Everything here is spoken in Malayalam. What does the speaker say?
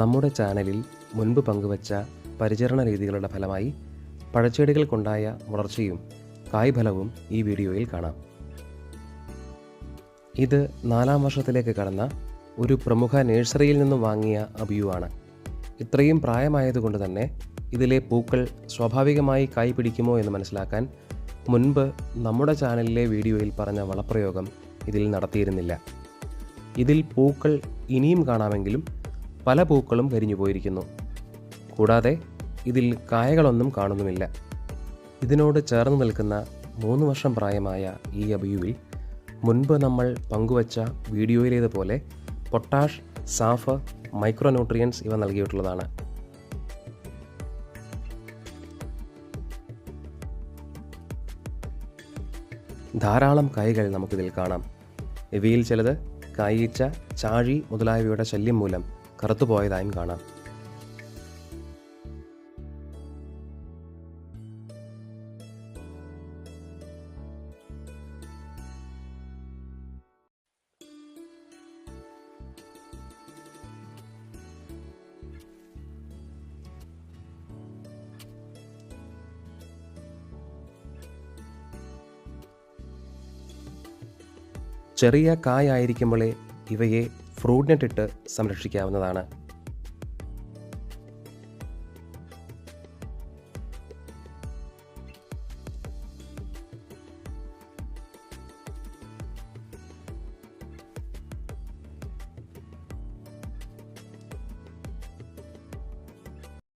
നമ്മുടെ ചാനലിൽ മുൻപ് പങ്കുവച്ച പരിചരണ രീതികളുടെ ഫലമായി പഴച്ചെടികൾക്കുണ്ടായ വളർച്ചയും കായ്ഫലവും ഈ വീഡിയോയിൽ കാണാം. ഇത് നാലാം വർഷത്തിലേക്ക് കടന്ന ഒരു പ്രമുഖ നഴ്സറിയിൽ നിന്നും വാങ്ങിയ അബിയുവാണ്. ഇത്രയും പ്രായമായതുകൊണ്ട് തന്നെ ഇതിലെ പൂക്കൾ സ്വാഭാവികമായി കായ് പിടിക്കുമോ എന്ന് മനസ്സിലാക്കാൻ മുൻപ് നമ്മുടെ ചാനലിലെ വീഡിയോയിൽ പറഞ്ഞ വളപ്രയോഗം ഇതിൽ നടത്തിയിരുന്നില്ല. ഇതിൽ പൂക്കൾ ഇനിയും കാണാമെങ്കിലും പല പൂക്കളും കരിഞ്ഞു പോയിരിക്കുന്നു. കൂടാതെ ഇതിൽ കായകളൊന്നും കാണുന്നുമില്ല. ഇതിനോട് ചേർന്ന് നിൽക്കുന്ന മൂന്ന് വർഷം പ്രായമായ ഈ അബിയുവിൽ മുൻപ് നമ്മൾ പങ്കുവച്ച വീഡിയോയിലേതുപോലെ പൊട്ടാഷ് സാഫ് മൈക്രോന്യൂട്രിയൻസ് ഇവ നൽകിയിട്ടുള്ളതാണ്. ധാരാളം കായ്കൾ നമുക്കിതിൽ കാണാം. ഇവയിൽ ചിലത് കായീച്ച ചാഴി മുതലായവയുടെ ശല്യം മൂലം കറുത്തുപോയതായും കാണാം. ചെറിയ കായായിരിക്കുമ്പോഴേ ഇവയെ ഫ്രൂട്ട് നെറ്റ് സംരക്ഷിക്കാവുന്നതാണ്.